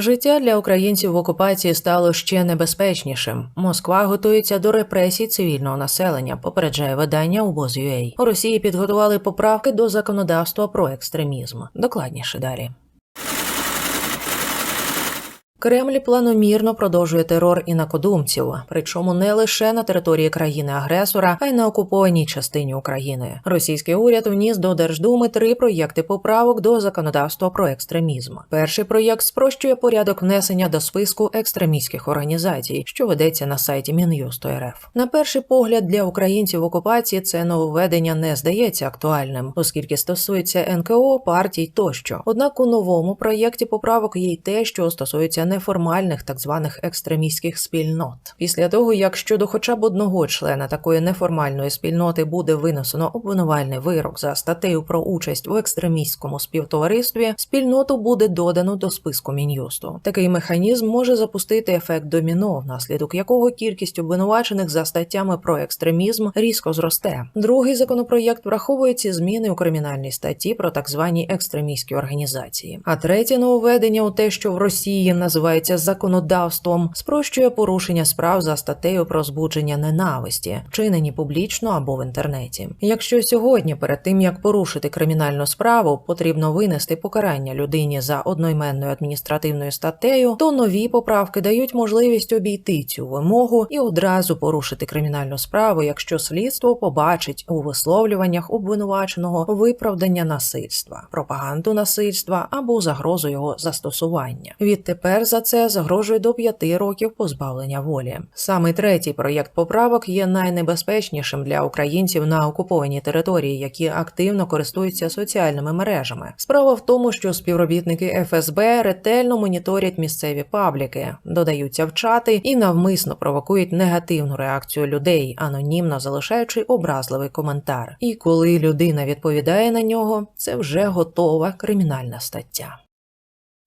Життя для українців в окупації стало ще небезпечнішим. Москва готується до репресій цивільного населення. Попереджає видання УБОЗ.UA. У Росії підготували поправки до законодавства про екстремізм. Докладніше далі. Кремль планомірно продовжує терор інакодумців, причому не лише на території країни-агресора, а й на окупованій частині України. Російський уряд вніс до Держдуми три проєкти поправок до законодавства про екстремізм. Перший проєкт спрощує порядок внесення до списку екстремістських організацій, що ведеться на сайті Мін'юсту РФ. На перший погляд для українців окупації це нововведення не здається актуальним, оскільки стосується НКО, партій тощо. Однак у новому проєкті поправок є й те, що стосується неформальних так званих екстремістських спільнот. Після того, як щодо хоча б одного члена такої неформальної спільноти буде винесено обвинувальний вирок за статтею про участь у екстремістському співтоваристві, спільноту буде додано до списку мін'юсту. Такий механізм може запустити ефект доміно, внаслідок якого кількість обвинувачених за статтями про екстремізм різко зросте. Другий законопроєкт враховує ці зміни у кримінальній статті про так звані екстремістські організації. А третє нововведення у те, що в Росії називається законодавством, спрощує порушення справ за статтею про збудження ненависті, вчинені публічно або в інтернеті. Якщо сьогодні, перед тим як порушити кримінальну справу, потрібно винести покарання людині за одноіменною адміністративною статтею, то нові поправки дають можливість обійти цю вимогу і одразу порушити кримінальну справу, якщо слідство побачить у висловлюваннях обвинуваченого виправдання насильства, пропаганду насильства або загрозу його застосування. Відтепер за це загрожує до п'яти років позбавлення волі. Саме третій проєкт поправок є найнебезпечнішим для українців на окупованій території, які активно користуються соціальними мережами. Справа в тому, що співробітники ФСБ ретельно моніторять місцеві пабліки, додаються в чати і навмисно провокують негативну реакцію людей, анонімно залишаючи образливий коментар. І коли людина відповідає на нього, це вже готова кримінальна стаття.